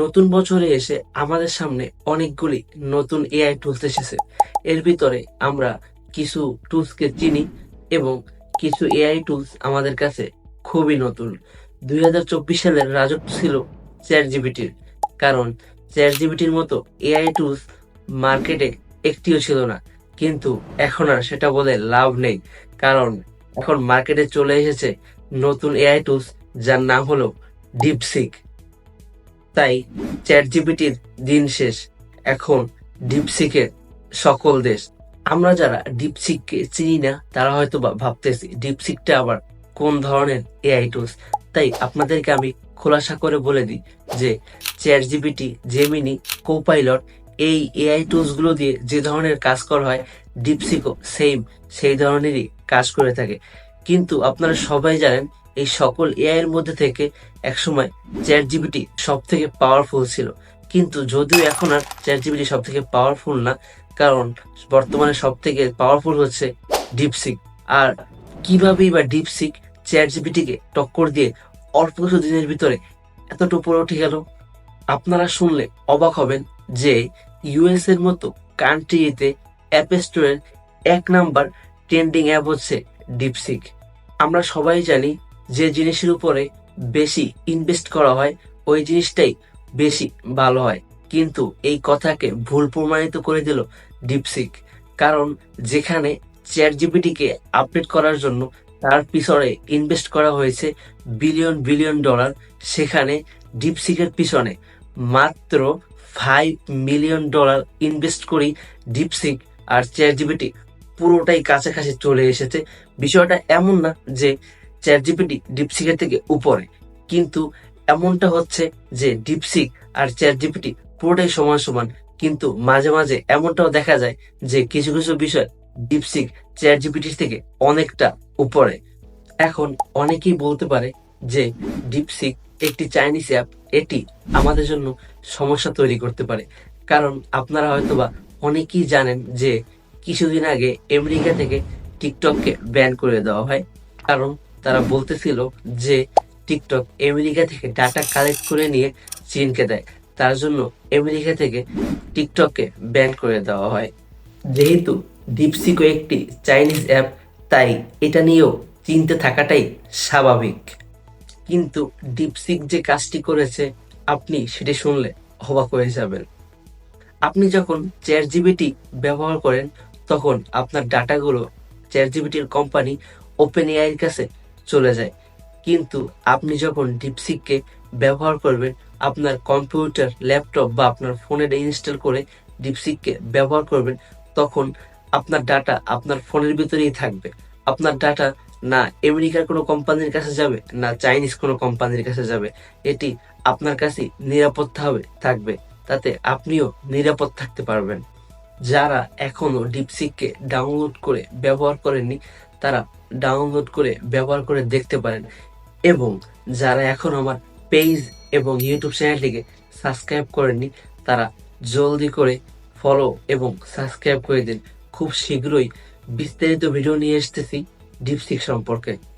নতুন বছরে এসে আমাদের সামনে অনেকগুলি নতুন এআই টুলস এসেছে। এর ভিতরে আমরা কিছু টুলসকে চিনি এবং কিছু এআই টুলস আমাদের কাছে খুবই নতুন। দুই হাজার চব্বিশ সালের রাজত্ব ছিল চ্যাট জিবিটির কারণ চ্যাট জিবিটির মতো এআই টুলস মার্কেটে একটিও ছিল না। কিন্তু এখন আর সেটা বলে লাভ নেই, কারণ এখন মার্কেটে চলে এসেছে নতুন এআই টুলস যার নাম হলো ডিপসিক তাই চ্যাট জিপিটির দিন শেষ। এখন ডিপসিকের সকল দেশ, আমরা যারা ডিপসিককে চিনি না, তারা হয়তো বা ভাবতেছি ডিপসিকটা আবার কোন ধরনের এআই টুলস তাই আপনাদেরকে আমি খোলাসা করে বলে দিই যে চ্যাট জিপিটি জেমিনি কোপাইলট এই এআই টুলসগুলো দিয়ে যে ধরনের কাজ করা হয়, ডিপসিকও সেম সেই ধরনেরই কাজ করে থাকে। কিন্তু আপনারা সবাই জানেন এই সকল এআই এর মধ্যে থেকে একসময় চ্যাট জিবিটি সব থেকে পাওয়ারফুল ছিল। কিন্তু যদিও এখন আর চ্যাট জিবিটি সব থেকে পাওয়ারফুল না, কারণ বর্তমানে সব থেকে পাওয়ারফুল হচ্ছে ডিপসিক আর কিভাবেই বা ডিপসিক চ্যাট জিবিটিকে টক্কর দিয়ে অল্প কিছু দিনের ভিতরে এতটা উপরে উঠে গেল, আপনারা শুনলে অবাক হবেন যে ইউএস এর মতো কান্ট্রিতে অ্যাপ স্টোরের এক নাম্বার ট্রেন্ডিং অ্যাপ হচ্ছে ডিপসিক আমরা সবাই জানি যে জিনিসের উপরে বেশি ইনভেস্ট করা হয়, ওই জিনিসটাই বেশি ভালো হয়। কিন্তু এই কথাকে ভুল প্রমাণিত করে দিল ডিপসিক কারণ যেখানে চ্যাট জিপিটিকে আপডেট করার জন্য তার পিছনে ইনভেস্ট করা হয়েছে বিলিয়ন বিলিয়ন ডলার সেখানে ডিপসিকের পিছনে মাত্র ফাইভ মিলিয়ন ডলার ইনভেস্ট করি ডিপসিক আর চ্যাট জিপিটি পুরোটাই কাছাকাছি চলে এসেছে। বিষয়টা এমন না যে চ্যাট জিপিটি ডিপসিকের থেকে উপরে। কিন্তু এমনটা হচ্ছে যে ডিপসিক আর চ্যাট জিপিটি পুরোটাই সমান সমান, কিন্তু মাঝে মাঝে এমনটাও দেখা যায় যে কিছু কিছু বিষয় ডিপসিক চ্যাট জিপিটির থেকে অনেকটা উপরে। এখন অনেকেই বলতে পারে যে ডিপসিক একটি চাইনিজ অ্যাপ এটি আমাদের জন্য সমস্যা তৈরি করতে পারে। কারণ আপনারা হয়তোবা অনেকেই জানেন যে কিছুদিন আগে আমেরিকা থেকে টিকটককে ব্যান করে দেওয়া হয়। কারণ তারা বলতেছিল যে টিকটক আমেরিকা থেকে ডাটা কালেক্ট করে নিয়ে চীনকে দেয়। তার জন্য আমেরিকা থেকে টিকটককে ব্যান করে দেওয়া হয়। যেহেতু ডিপসিকো একটি চাইনিজ অ্যাপ, তাই এটা নিয়েও চিনতে থাকাটাই স্বাভাবিক। কিন্তু ডিপসিক যে কাজটি করেছে, আপনি সেটি শুনলে অবাক হয়ে যাবেন। আপনি যখন চ্যাট জিবিটি ব্যবহার করেন, তখন আপনার ডাটাগুলো চ্যাট জিবিটির কোম্পানি ওপেন এআইয়ের কাছে চলে যায়। কিন্তু আপনি যখন ডিপসিককে ব্যবহার করবেন, আপনার কম্পিউটার, ল্যাপটপ বা আপনার ফোনে ইনস্টল করে ডিপসিককে ব্যবহার করবেন, তখন আপনার ডাটা আপনার ফোনের ভিতরেই থাকবে। আপনার ডাটা না আমেরিকার কোনো কোম্পানির কাছে যাবে, না চাইনিজ কোনো কোম্পানির কাছে যাবে। এটি আপনার কাছে নিরাপত্তা হবে, থাকবে। তাতে আপনিও নিরাপদ থাকতে পারবেন। যারা এখনও ডিপসিককে ডাউনলোড করে ব্যবহার করেননি তারা ডাউনলোড করে, ব্যবহার করে দেখতে পারেন। এবং যারা এখন আমার পেজ এবং ইউটিউব চ্যানেলটিকে সাবস্ক্রাইব করেননি, তারা জলদি করে ফলো এবং সাবস্ক্রাইব করে দিন। খুব শীঘ্রই বিস্তারিত ভিডিও নিয়ে এসতেছি ডিপসিক সম্পর্কে।